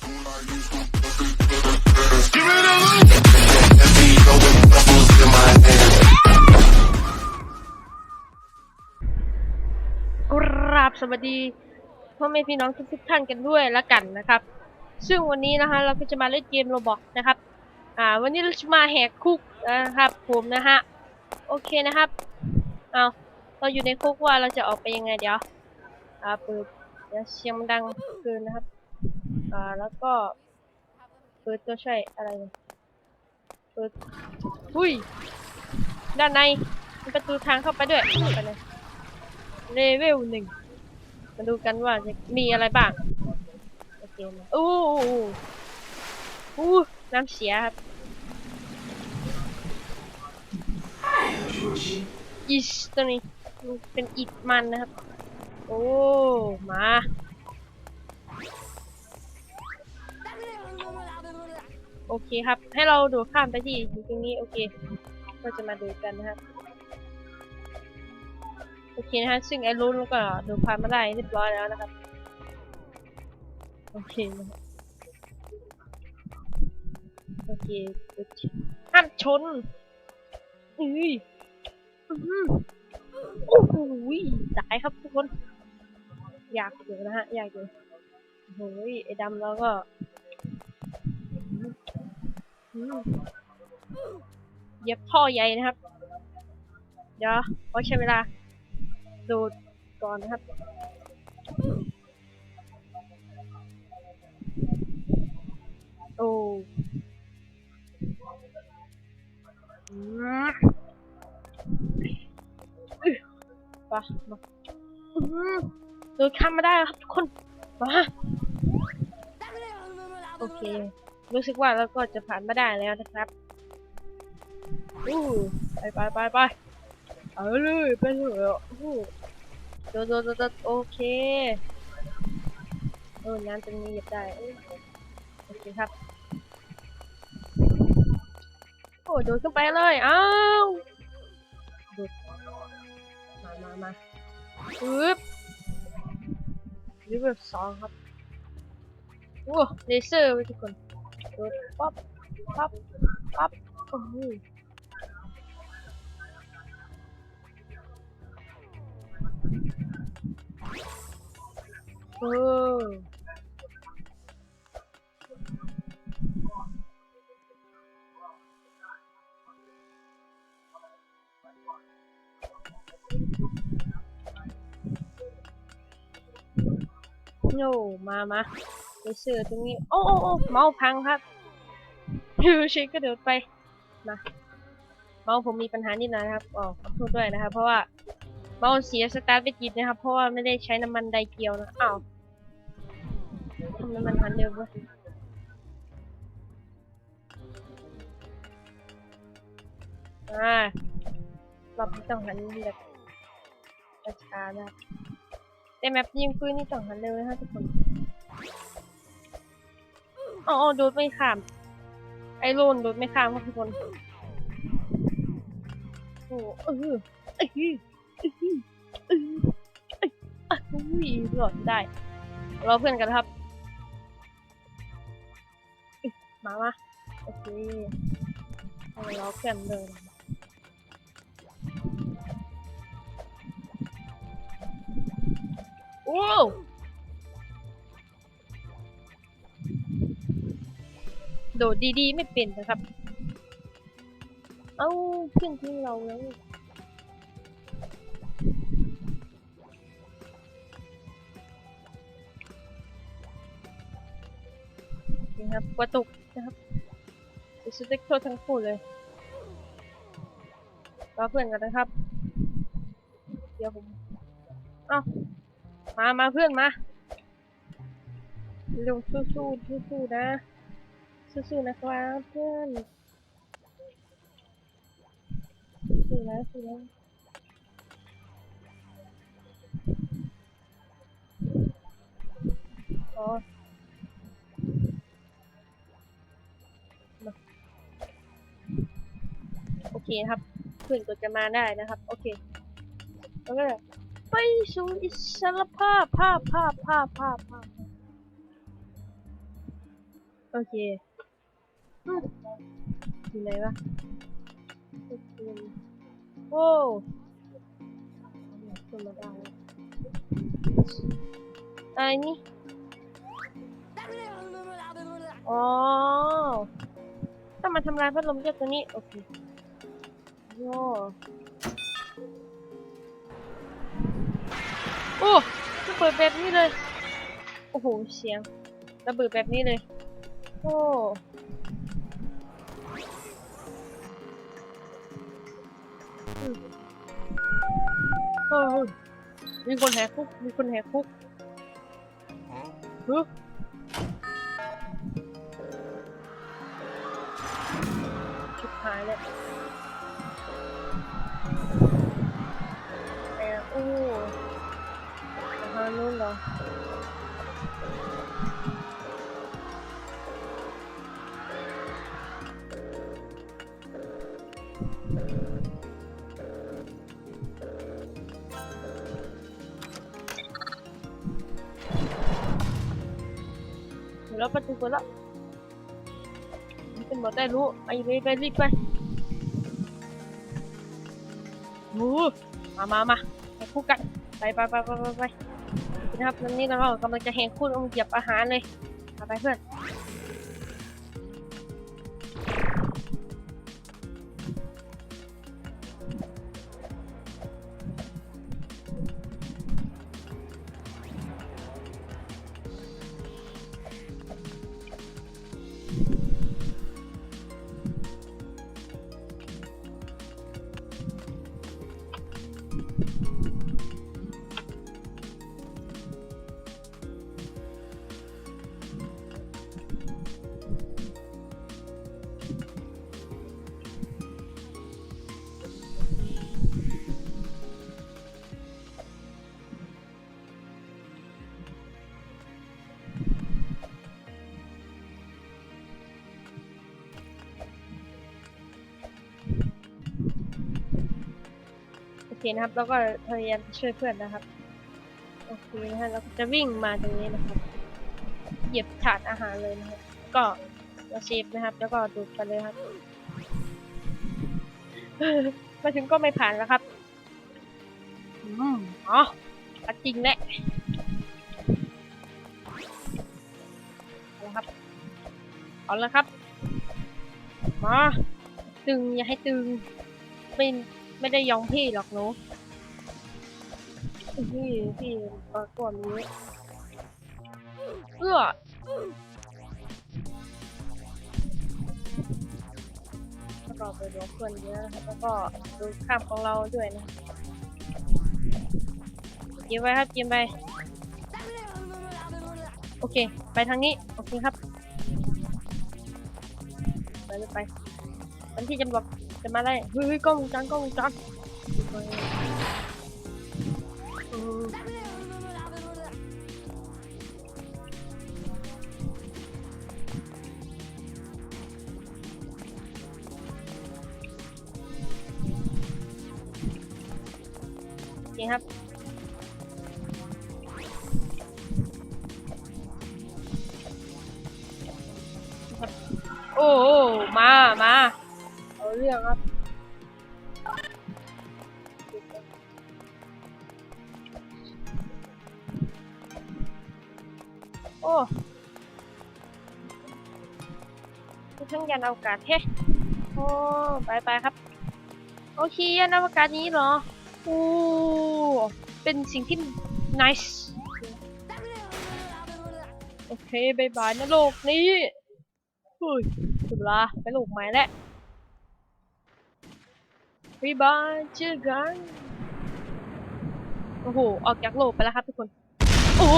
กราบสวัสดีพ่อแม่พี่น้องทุกๆท่านกันด้วยละกันนะครับ ซึ่งวันนี้นะคะเราก็จะมาเล่นเกมโรบอกนะครับ อ่า วันนี้เราจะมาแหกคุกนะครับผมนะฮะ โอเคนะครับ เอาเราอยู่ในคุกว่าเราจะออกไปยังไงเดี๋ยว อ่าเปิดเดี๋ยวเสียงดังเกินนะครับ อ่าแล้วก็เปิดตัวช่อะไรเนี่ยเปิดอุ้ยด้านในมีประตูทางเข้าไปด้วยเข้าไปเลยเลเวลหนึ่งมาดูกันว่าจะมีอะไรบ้างโอเคนะอู้อู้อู้น้ำเสียครับอิชตัวนี้เป็นอิฐมันนะครับ โอ้ มา โอเคครับ ให้เราดูข้ามไปที่อยู่ตรงนี้โอเคก็จะมาดูกันนะครับโอเคนะฮะซึ่งไอ้รุ่นก็ดูผ่านมาได้เรียบร้อยแล้วนะครับโอเคนะครับโอเคห้ามชนอุ้ยอื้อหือโอ้โหตายครับทุกคน อยากอยู่นะฮะ อยากอยู่โอ้ยไอ้ดำแล้วก็ เย็บท่อใหญ่นะครับ เดี๋ยวขอใช้เวลา ดูดก่อนนะครับโอ้อืมอึ๊ะไปมาดูดข้ามมาได้ครับทุกคน มา โอเค รู้สึกว่าเราก็จะผ่านมาได้แล้วนะครับอู้ไปไปไปไปเอาเลยไปเลยอู้โดดโดดโดดโดโอเคเออน้ำตรงนี้หยิบได้โอเคครับโอ้โดดขึ้นไปเลยอ้าวโดดมามามาปึ๊บรีเวอร์สองครับโอ้เลเซอร์ไว้ทุกคน โดดปั๊บปั๊บปั๊บโอ้โหเออโย่มามาไป เสือตรงนี้ โอ้โอ้โอ้เมาส์พังครับยูชิก็เดินไป มา เมาส์ผมมีปัญหานิดหน่อยนะครับอ๋อขอโทษด้วยนะครับ เพราะว่าเมาส์เสียสตาร์ทไม่ติดนะครับ เพราะว่าไม่ได้ใช้น้ำมันไดเกียวนะ อ้าวทำน้ำมันหันเร็วเว้ยอ่ารอบนี้ต้องหันแบบช้าๆนะแต่แมปยิงปืนนี่ต้องหันเร็วนะครับทุกคน อ๋ออ๋อโดดไม่ข้าม ไอ้โลนโดดไม่ข้ามครับทุกคนโอ้เออเอออื้ออื้ออื้ออะอุ้ยหลอดได้รอเพื่อนกันครับ มามาโอเคเอารอเพื่อนเลยโอ้ โดดดีๆ ไม่เป็นนะครับ เอ้าเพื่อนทิ้งเราแล้วนี่ครับกระตุกนะครับดิสเต็กโทษทั้งคู่เลยรอเพื่อนกันนะครับ เดี๋ยวผมเอ้ามา มาเพื่อนมาลงสู้สู้สู้สู้ๆนะ สู้ๆนะครับเพื่อนสู้นะสู้นะอ๋อโอเคครับเพื่อนก็จะมาได้นะครับ โอเคแล้วก็ไปสู่อิสรภาพภาพภาพภาพภาพภาพโอเค อยู่ไหนวะโอเคโอ้ขึ้าได้แล้วอะไอ้นี่อ๋อต้องมาทำลายพัดลมเจ้าตัวนี้ โอเคโย่โอ้ระเบิดแบบนี้เลย โอ้โห เสียงระเบิดแบบนี้เลย โอ้ มีคนแหกคุก มีคนแหกคุกฮึชิบหายเลยแต่โอ้ทางนู้นเหรอ เดี๋ยวเราประตูเปิดแล้วนี่เป็นบอได้รู้ไปไปไปรีบไปโอ้มามามาไปคู่กันไปไปไปไปไปนะครับตอนนี้เรากำลังจะแหงคู่ลงเหยียบอาหารเลยไปเพื่อน นะครับ แล้วก็พยายามช่วยเพื่อนนะครับ โอเคนะฮะเราก็จะวิ่งมาตรงนี้นะครับ เหยียบถาดอาหารเลยนะครับ ก็เราเซฟนะครับ แล้วก็ดูดไปเลยครับ มาถึงก็ไม่ผ่านแล้วครับ อืมอ๋อจริงแหละเอาละครับ เอาละครับ มา ตึงอย่าให้ตึงไม่ ไม่ได้ยองพี่หรอกหนูพี่พี่ปรากฏนี้เอื้อแล้วก็ไปดูเพื่อนเยอะนะครับแล้วก็ดูข้ามของเราด้วยนะกินไปครับกินไปโอเค ไปทางนี้ โอเคครับ ไปเลยไปวันที่จำบอก จะมาไล่เฮ้เฮ้ยกล้องวงจรกล้องวงจรเออโอเครับโอ้มา มา เรื่องครับโอ้มีทั้งยานอวกาศเฮ้โอ้ไปไปครับ โอเคยานอวกาศนี้เหรอโอ้เป็นสิ่งที่ nice โอเคบายบายนะโลกนี้เฮ้ยถึงเวลาไปโลกใหม่แล้ว บายบายเจอกันโอ้โห ออกจากโลกไปแล้วครับทุกคน โอ้โห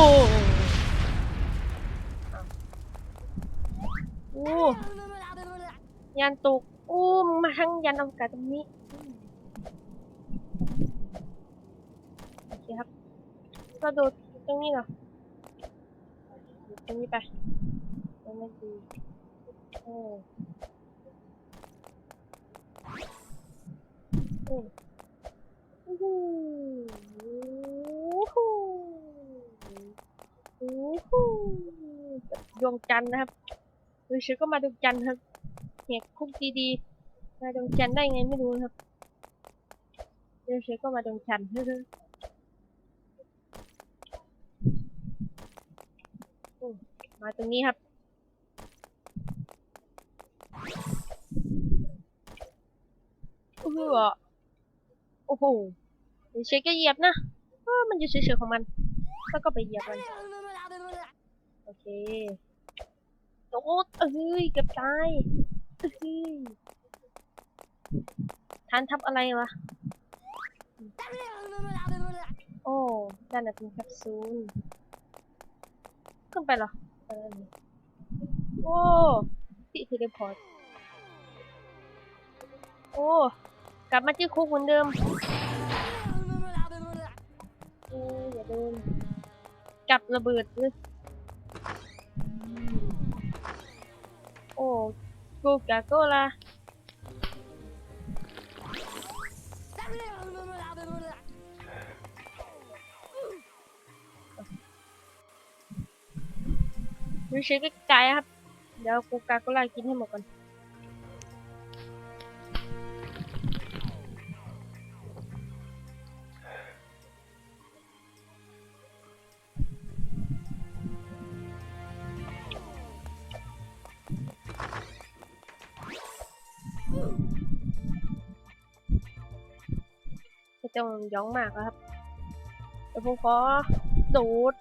โอ้ยานตกโอ้มึงมาทั้งยานอวกาศตรงนี้โอเคครับก็โดดตรงนี้เหรอตรงนี้ไปตรงนี้ดีโอ้ อืมโอ้โหโอ้โหโอ้โหดวงจันทร์นะครับหรือฉันก็มาดวงจันทร์ครับแหกคุกดีๆ มาดวงจันทร์ได้ไงไม่รู้ครับเดี๋ยวฉันก็มาดวงจันทร์อืมมาตรงนี้ครับโอ้โห โอ้โหเฉยวเชคก็เหยียบนะมันอยู่เฉยๆของมัน แล้วก็ไปเหยียบมัน โอเคโอ้เอ้ยเกือบตายเอ้ยทานทับอะไรวะ โอ้ด้านนั้นเป็นแคปซูล ขึ้นไปเหรอโอ้ที่เทเลพอร์ต โอ้ กลับมาที่คุกเหมือนเดิมเอออย่าเดินกลับระเบิดเลยโอ้กูกาโกลาดูเช็คไกลๆครับ เดี๋ยวกูกาโกลากินให้หมดก่อน ไม่ต้องย้องมากแล้วครับเดี๋ยวผมขอโดด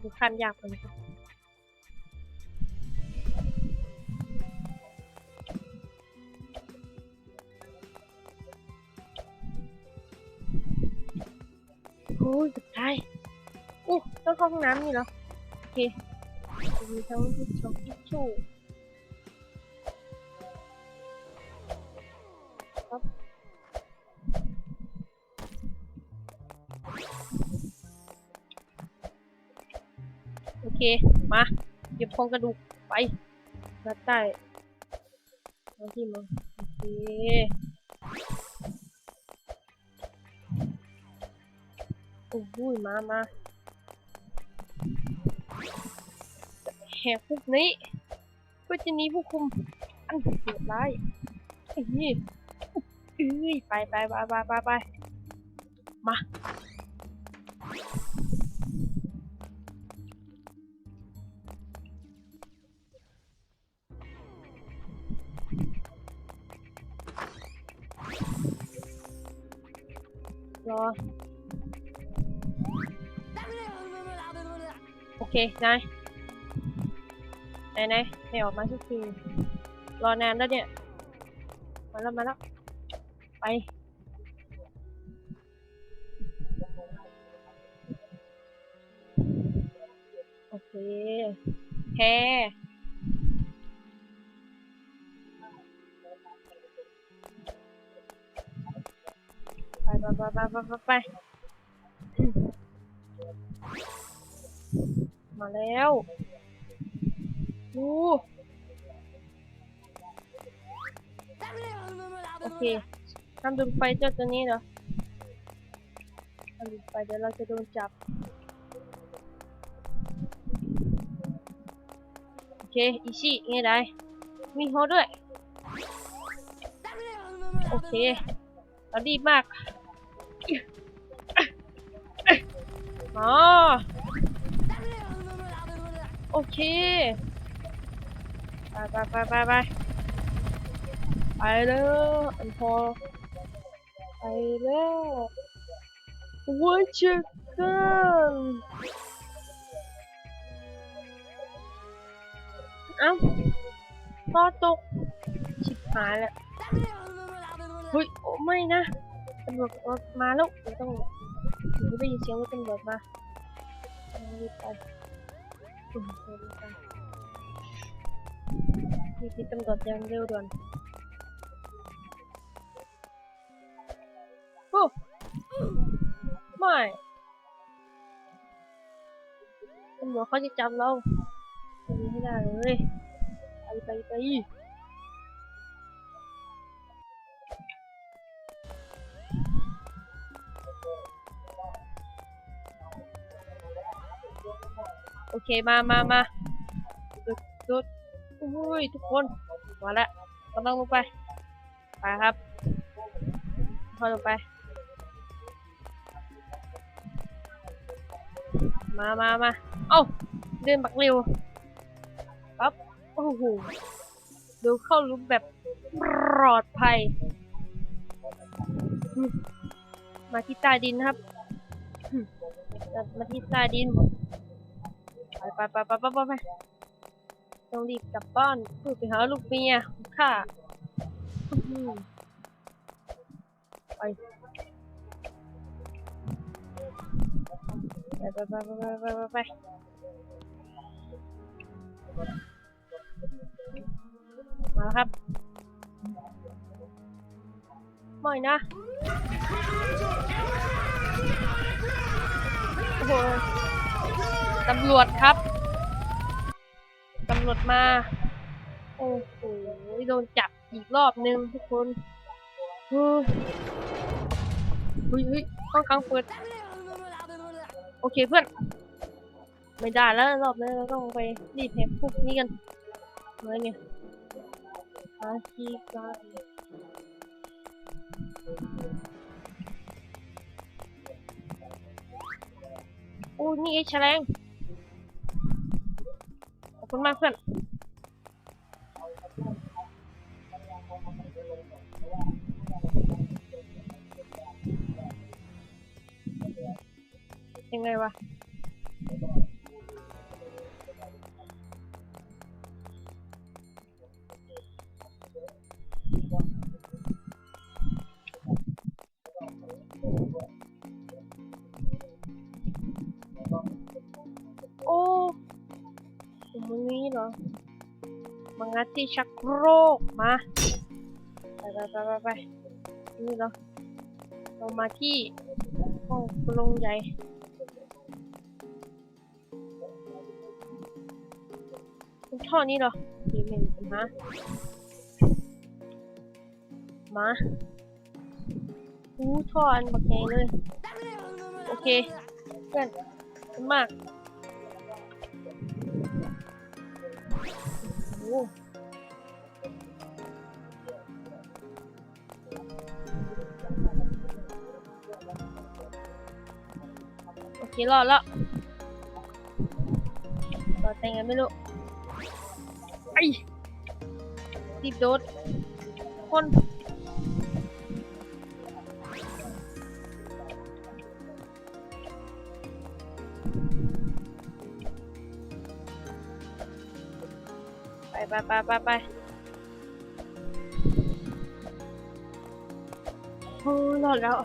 ดูขั้นยากกว่านี้ครับโอ้ยสุดท้ายอู้ต้องเข้าห้องน้ำนี่เหรอ โอเคมีทั้งทิชชู่ทิช เคมาเก็บโครงกระดูกไปรัดได้เอาที่มาโอเคโอ้โหมามาแหกคุกนี้เพื่อจะหนีผู้คุมอันโหดร้ายไอ้นี่เอ้ยไปไปไปไปไปไปมา โอเค นาย นายนายไม่ออกมาสักทีรอนานแล้วเนี่ย มาแล้ว มาแล้ว ไป ไปไปไปมาแล้วดูโอเคห้ามดูไฟเจ้าตัวนี้เหรอห้ามดูไฟเดี๋ยวเราจะโดนจับ โอเค อีซี่ไงได้ มีโฮด้วย โอเค เราดีมาก อ๋อโอเค ไปไปไปไปไปไปแล้วอันพอไปแล้ววัชกันเอ้าต่อตกชิบหายแล้วเฮ้ยโอ้ไม่นะตำรวจมาแล้วต้อง ผมได้ยินเสียงว่าตำรวจมารีบไปอืมไปดีไปตำรวจยังเร็วด่วนโอ้ไม่ตำรวจเขาจะจับเราไปไม่ได้เลยไปไปไป โอเคมามามาโดดอุ้ยทุกคนมาแล้วกำลังลงไป ไปครับค่อลงไป มามามาเอ้าเดินบักเร็วปั๊บโอ้โหดูเข้าลุกแบบปลอดภัย มาที่ใต้ดินครับมมาที่ใต้ดิน ไปไปไปไปไปไปไปต้องรีบกลับบ้านเพื่อไปหาลูกเมียของข้าอืมไปไปไปไปไปไปไปไปมาแล้วครับไม่นะโอ้โห ตำรวจครับ ตำรวจมา โอ้โห โดนจับอีกรอบนึงทุกคนเฮ้ยเฮ้ยเฮ้ยห้องขังเปิด โอเคเพื่อน ไม่ได้แล้วรอบนี้เราต้องไปรีบแหกพวกนี้กันเมื่อเนี่ยอาชีการโอ้นี่ไอ้แฉลง คุณมากเพื่อนยังไงวะ ดที่ชักโครกมาไปไปไปไปไปนี่เหรอเรามาที่ห้องปรุงใหญ่ท่อนี้เหรอดีเมนปัญหามาอู้ท่ออันบักใหญ่เลย โอเค เพื่อนมากโอ้ เครอดแล้วรอดแต่งไงไม่รู้ไอ้รีบโดดคนไปไปไปไปไปโอ้รอดแล้ว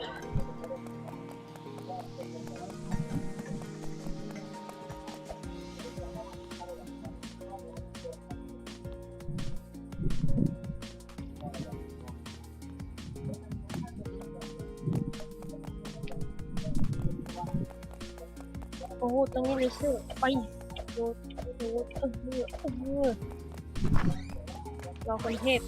อ้โหตรงนี้เลยชื่อไปโดดโดดเออเออเราคนเทพ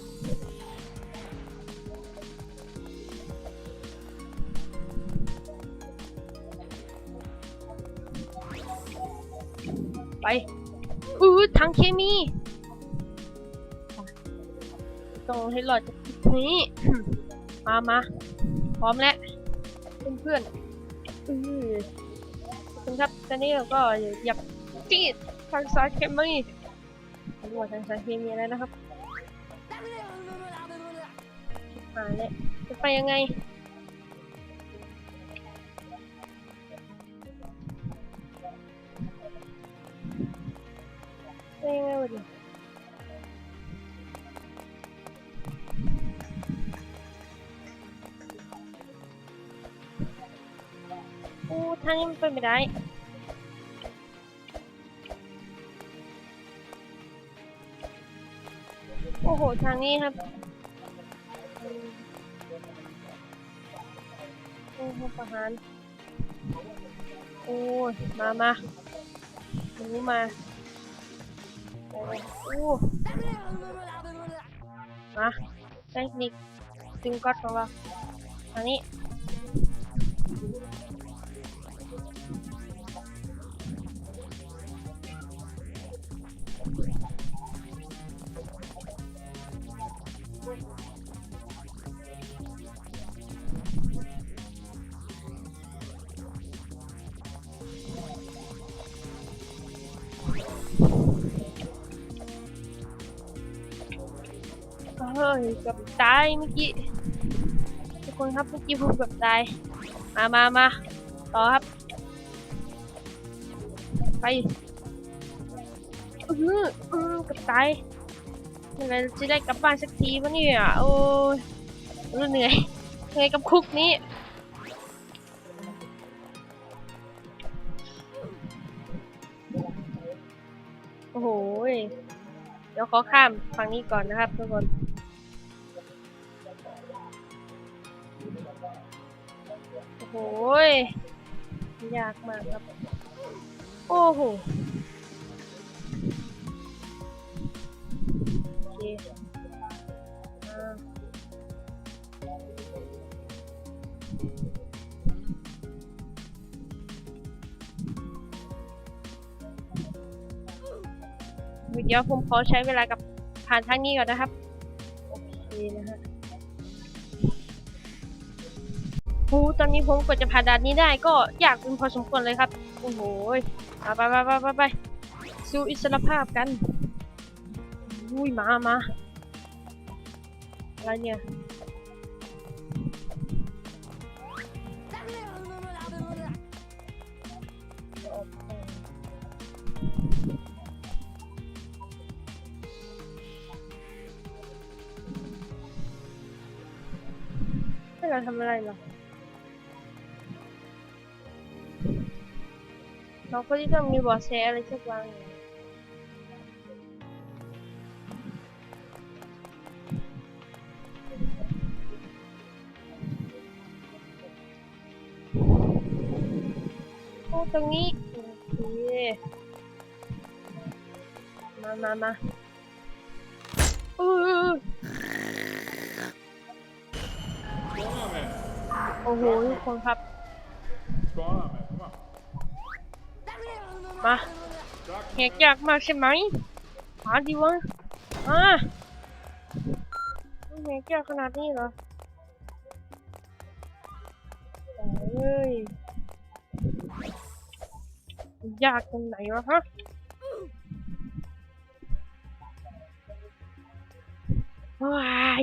ไปอือถังเคมีต้องให้รอดจากจุดนี้ มามาพร้อมแล้ว เพื่อนๆอือขอบคุณครับ ตอนนี้เราก็อยากจีดทางสายเคมีตำรวจทางสายเคมีแล้วนะครับมาเลยจะไปยังไงไปยังไงวะดิโอ้ทางนี้มันไปไม่ได้ ทางนี้ครับโอ้โหประหารโอ้ยมามาหนูมาไปเลยโอ้มาเทคนิคดึงก๊อตของเราทางนี้ ยเกับตายเมื่อกี้ทุกคนครับเมื่อกี้ผมเกับตายมามามาต่อครับ ไปอือหืออือกับตายเมื่อไรจะได้กลับบ้านสักทีวะเนี่ยโอ้ยรู้เหนื่อยเหนื่อยกับคุกนี้โอ้โหยเดี๋ยวขอข้ามฝั่งนี้ก่อนนะครับทุกคน โอ้โหยยากมากครับ โอ้โหโอเคเดี๋ยวผมขอใช้เวลากับผ่านทางนี้ก่อนนะครับ โอเคนะฮะ โอ้ตอนนี้ผมกว่าจะผ่านด่านนี้ได้ก็ยากเป็นพอสมควรเลยครับ โอ้โหไปไปไปไปไปไปสู่อิสรภาพกันอุ้ยมามาอะไรเนี่ยเราทำอะไรเหรอ เราก็ที่ต้องมีเบอแสอะไรสักอย่างอยู่โอ้ตรงนี้โอเคมามามาอือ What's going on, man? โอ้โหทุกคนครับ What's มา Doc, แหกยากมากใช่ไหมหาดีวะอ่าแหกยากขนาดนี้เหรอเฮ้ยยากตรงไหนวะฮะว้าย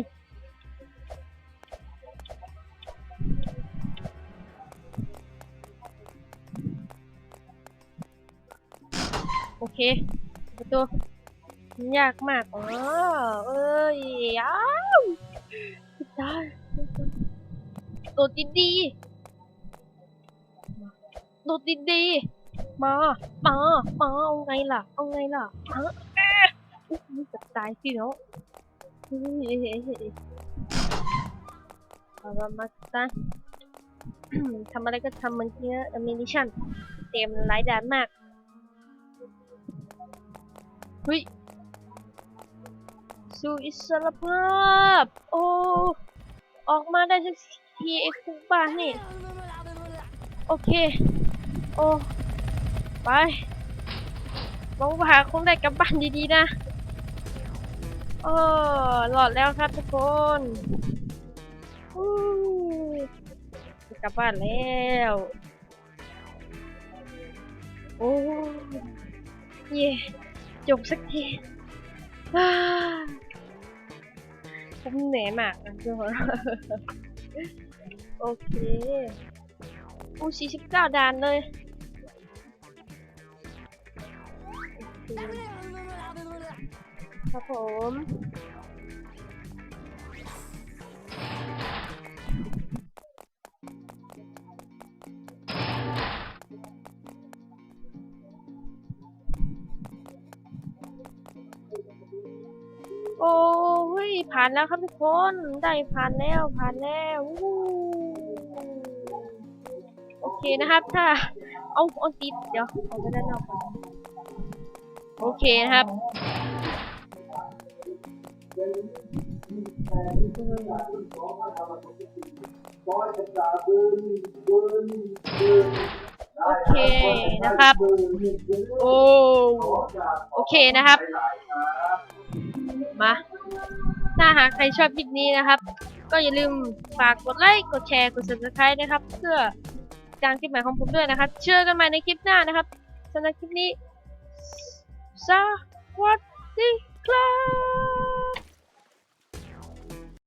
โอเคประตูมันยากมากอ๋อเอ้ยอ้าวตายโดดดีๆโดดดีๆมามามาเอาไงล่ะ เอาไงล่ะฮะอุ๊ยจะตายสิเนาะเฮ้ยเฮ้ยเฮ้ยเอามามาตาทำอะไรก็ทำเหมือนเนี้ยมินิชันเต็มหลายด่านมาก เฮ้ยสู่อิสรภาพ โอ้ ออกมาได้สักทีไอ้คุกบ้านนี่ โอเค โอ้ ไปหวังว่าคงได้กลับบ้านดีๆนะโอ้หลอดแล้วครับทุกคนอู้จะกลับบ้านแล้ว โอ้ เย่ จบสักทีผมเหนื่อยมากนะทุกคนโอเคอู้สี่สิบเก้าด่านเลยครับผม โอ้ยผ่านแล้วครับทุกคน ได้ผ่านแล้วผ่านแล้วโอเคนะครับ ถ้า เอาเอาติดเดี๋ยวเอาได้านนอกก่อนโอเคนะครับโอเคนะครับ โอ้ โอเคนะครับ มาถ้าหากใครชอบคลิปนี้นะครับ ก็อย่าลืมฝากกดไลค์กดแชร์กด subscribe นะครับ เพื่อการคลิปใหม่ของผมด้วยนะครับเชื่อกันใหม่ในคลิปหน้านะครับสำหรับคลิปนี้สวัสดีครับ